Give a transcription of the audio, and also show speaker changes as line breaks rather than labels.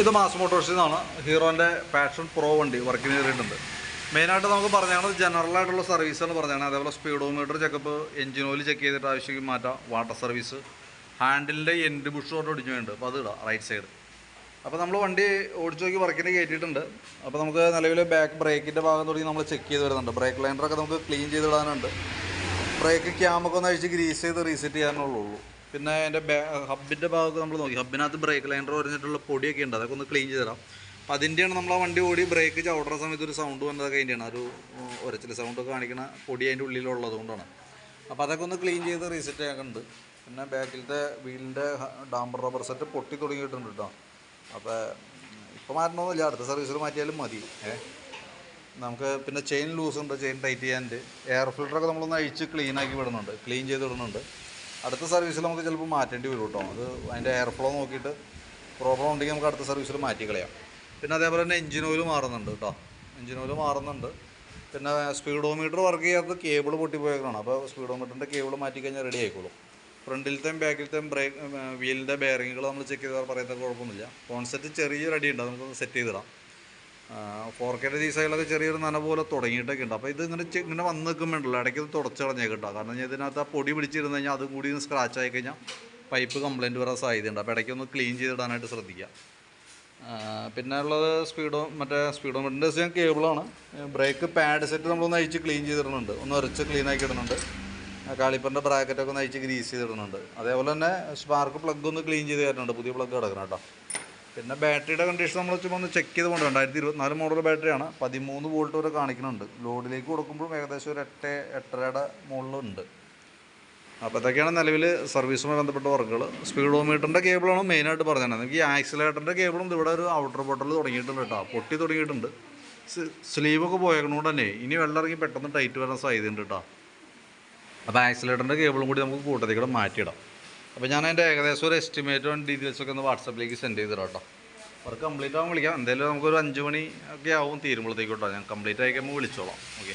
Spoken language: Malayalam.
ഇത് മാസ് മോട്ടോഴ്സിൽ നിന്നാണ്. ഹീറോന്റെ പാഷൻ പ്രോ വണ്ടി വർക്കിന് കയറിയിട്ടുണ്ട്. മെയിനായിട്ട് നമുക്ക് പറഞ്ഞാൽ ജനറൽ ആയിട്ടുള്ള സർവീസാണ് പറഞ്ഞാണ്. അതേപോലെ speedometer checkup engine oil check ചെയ്തിട്ട് ആവശ്യമെങ്കിൽ മാറ്റാം. വാട്ടർ സർവീസ് ഹാൻഡിലിന്റെ എൻഡ് ബുഷ് കൊണ്ട് ഒടിഞ്ഞു വേണ്ട അപ്പോൾ അത് ഇടാം റൈറ്റ് സൈഡ് അപ്പോൾ നമ്മൾ വണ്ടി ഓടിച്ചു നോക്കി വർക്കിന് കയറ്റിയിട്ടുണ്ട്. അപ്പോൾ നമുക്ക് നിലവിൽ ബാക്ക് ബ്രേക്കിന്റെ ഭാഗം തുടങ്ങി നമ്മൾ ചെക്ക് ചെയ്ത് വരുന്നുണ്ട്. ബ്രേക്ക് ലൈനറൊക്കെ നമുക്ക് ക്ലീൻ ചെയ്ത് ഇടാനുണ്ട്. ബ്രേക്ക് ക്യാമൊക്കെ ഒന്ന് അഴിച്ച് ഗ്രീസ് ചെയ്ത് റീസെറ്റ് ചെയ്യാനുള്ളൂ. പിന്നെ അതിന്റെ ഹബിന്റെ ഭാഗമൊക്കെ നമ്മൾ നോക്കി. ഹബിനകത്ത് ബ്രേക്ക് ലൈനർ പറഞ്ഞിട്ടുള്ള പൊടിയൊക്കെ ഉണ്ട്. അതൊക്കെ ഒന്ന് ക്ലീൻ ചെയ്ത് അപ്പോൾ അതിന്റെയാണ് നമ്മൾ ആ വണ്ടി ഓടി ബ്രേക്ക് ചവിടുന്ന സമയത്ത് ഒരു സൗണ്ട് വന്നതൊക്കെ അതിന്റെയാണ്. ഒരു ഉരച്ചിൽ സൗണ്ട് കാണിക്കുന്ന പൊടി അതിന്റെ ഉള്ളിലുള്ളത് കൊണ്ടാണ്. അപ്പോൾ അതൊക്കെ ഒന്ന് ക്ലീൻ ചെയ്ത് റീസെറ്റ് ചെയ്യാനുണ്ട് പിന്നെ ബാക്കിലത്തെ വീലിന്റെ ഡാമ്പർ റബ്ബർ സെറ്റ് പൊട്ടി തുടങ്ങിയിട്ടുണ്ട് കേട്ടോ. അപ്പോൾ ഇപ്പോൾ മാറ്റണമെന്നില്ല അടുത്ത സർവീസിൽ മാറ്റിയാലും മതി. ഏ? നമുക്ക് പിന്നെ ചെയിൻ ലൂസ് ഉണ്ട്. ചെയിൻ ടൈറ്റ് ചെയ്യാനുണ്ട്. എയർ ഫിൽറ്ററൊക്കെ നമ്മളൊന്ന് അഴിച്ച് ക്ലീൻ ആക്കി വിടുന്നുണ്ട്. ക്ലീൻ ചെയ്ത് വിടുന്നുണ്ട്. അടുത്ത സർവീസിൽ നമുക്ക് ചിലപ്പോൾ മാറ്റേണ്ടി വരും കേട്ടോ. അത് അതിന്റെ എയർ ഫ്ലോ നോക്കിയിട്ട് പ്രോബ്ലം ഉണ്ടെങ്കിൽ നമുക്ക് അടുത്ത സർവീസിൽ മാറ്റി കളയാം. പിന്നെ അതേപോലെ തന്നെ എഞ്ചിൻ ഓയിൽ മാറുന്നുണ്ട് കേട്ടോ. എഞ്ചിൻ ഓയിൽ മാറുന്നുണ്ട്. പിന്നെ സ്പീഡോമീറ്റർ വർക്ക് ചെയ്യാത്ത കേബിൾ പൊട്ടിപ്പോയേക്കാണ് അപ്പോൾ സ്പീഡോമീറ്ററിന്റെ കേബിൾ മാറ്റി കഴിഞ്ഞാൽ റെഡി ആയിക്കോളും. ഫ്രണ്ടിലത്തെയും ബാക്കിലത്തെയും ബ്രേക്ക് വീലിന്റെ ബെയറിങ്ങുകൾ നമ്മൾ ചെക്ക് ചെയ്താൽ പറയുന്നത് കുഴപ്പമൊന്നുമില്ല. കോൺസെപ്റ്റ് ചെറിയൊരു അടിയുണ്ട് നമുക്കൊന്ന് നമുക്ക് സെറ്റ് ചെയ്തിടാം. ഫോർ കെയുടെ സൈഡിലൊക്കെ ചെറിയൊരു നന പോലെ തുടങ്ങിയിട്ടൊക്കെ ഉണ്ട്. അപ്പോൾ ഇത് ഇങ്ങനെ ഇങ്ങനെ വന്ന് നിൽക്കുമ്പോണ്ടല്ലോ ഇടയ്ക്ക് ഇത് തുടച്ച് കളഞ്ഞേക്കട്ടോ കാരണം ഞാൻ ഇതിനകത്ത് ആ പൊടി പിടിച്ചിരുന്ന് കഴിഞ്ഞാൽ അതും കൂടി ഒന്ന് സ്ക്രാച്ച് ആയി കഴിഞ്ഞാൽ പൈപ്പ് കംപ്ലൈന്റ് വരാൻ സാധ്യതയുണ്ട്. അപ്പോൾ ഇടയ്ക്ക് ഒന്ന് ക്ലീൻ ചെയ്തിടാനായിട്ട് ശ്രദ്ധിക്കുക പിന്നെ ഉള്ളത് സ്പീഡോ മറ്റേ സ്പീഡോമീറ്ററിന്റെ ഞാൻ കേബിളാണ് ബ്രേക്ക് പാഡ് സെറ്റ് നമ്മളൊന്ന് അഴിച്ച് ക്ലീൻ ചെയ്തിടുന്നുണ്ട്. ഒന്ന് ഉരച്ച് ക്ലീൻ ആക്കി ഇടുന്നുണ്ട്. കാളിപ്പറിന്റെ ബ്രാക്കറ്റൊക്കെ ഒന്ന് അഴിച്ച് ഗ്രീസ് ചെയ്തിടുന്നുണ്ട്. അതേപോലെ തന്നെ സ്പാർക്ക് പ്ലഗ് ഒന്ന് ക്ലീൻ ചെയ്ത് തരുന്നുണ്ട് പുതിയ പ്ലഗ് കിടക്കണം കേട്ടോ. പിന്നെ ബാറ്ററിയുടെ കണ്ടീഷൻ നമ്മൾ ചുമ്മാ ഒന്ന് ചെക്ക് ചെയ്ത് കൊണ്ട് രണ്ടായിരത്തി ഇരുപത്തിനാല് മോഡൽ ബാറ്ററിയാണ്. പതിമൂന്ന് വോൾട്ട് വരെ കാണിക്കുന്നുണ്ട്. ലോഡിലേക്ക് കൊടുക്കുമ്പോഴും ഏകദേശം ഒരു എട്ട് എട്ടരയുടെ മുകളിലുണ്ട്. അപ്പോൾ ഇതൊക്കെയാണ് നിലവിൽ സർവീസുമായി ബന്ധപ്പെട്ട വർക്കുകൾ സ്പീഡോമീറ്ററിന്റെ കേബിളാണ് മെയിനായിട്ട് പറഞ്ഞത്. നമുക്ക് ഈ ആക്സിലേറ്ററിന്റെ കേബിളും ഇവിടെ ഒരു ഔട്ടർ ബോട്ടൽ തുടങ്ങിയിട്ടുണ്ട് കേട്ടോ. പൊട്ടി തുടങ്ങിയിട്ടുണ്ട്. സ്ലീവൊക്കെ പോയതുകൊണ്ട് തന്നെ ഇനി വെള്ളം ഇറങ്ങി പെട്ടെന്ന് ടൈറ്റ് വരാൻ സാധ്യതയുണ്ട് കേട്ടോ. അപ്പോൾ ആക്സിലേറ്ററിന്റെ കേബിളും കൂടി നമുക്ക് കൂട്ടത്തിൽ കൂടെ മാറ്റിയിടാം. അപ്പോൾ ഞാൻ അതിന്റെ ഏകദേശം ഒരു എസ്റ്റിമേറ്റും ഡീറ്റെയിൽസൊക്കെ ഒന്ന് വാട്സപ്പിലേക്ക് സെൻഡ് ചെയ്ത് തരാം കേട്ടോ. വർക്ക് കംപ്ലീറ്റ് ആകുമ്പോൾ വിളിക്കാം. എന്തായാലും നമുക്കൊരു അഞ്ച് മണി ഒക്കെ ആവും തീരുമ്പോഴത്തേക്കോട്ടോ ഞാൻ കംപ്ലീറ്റ് ആയി കഴിയുമ്പോൾ വിളിച്ചോളാം. ഓക്കെ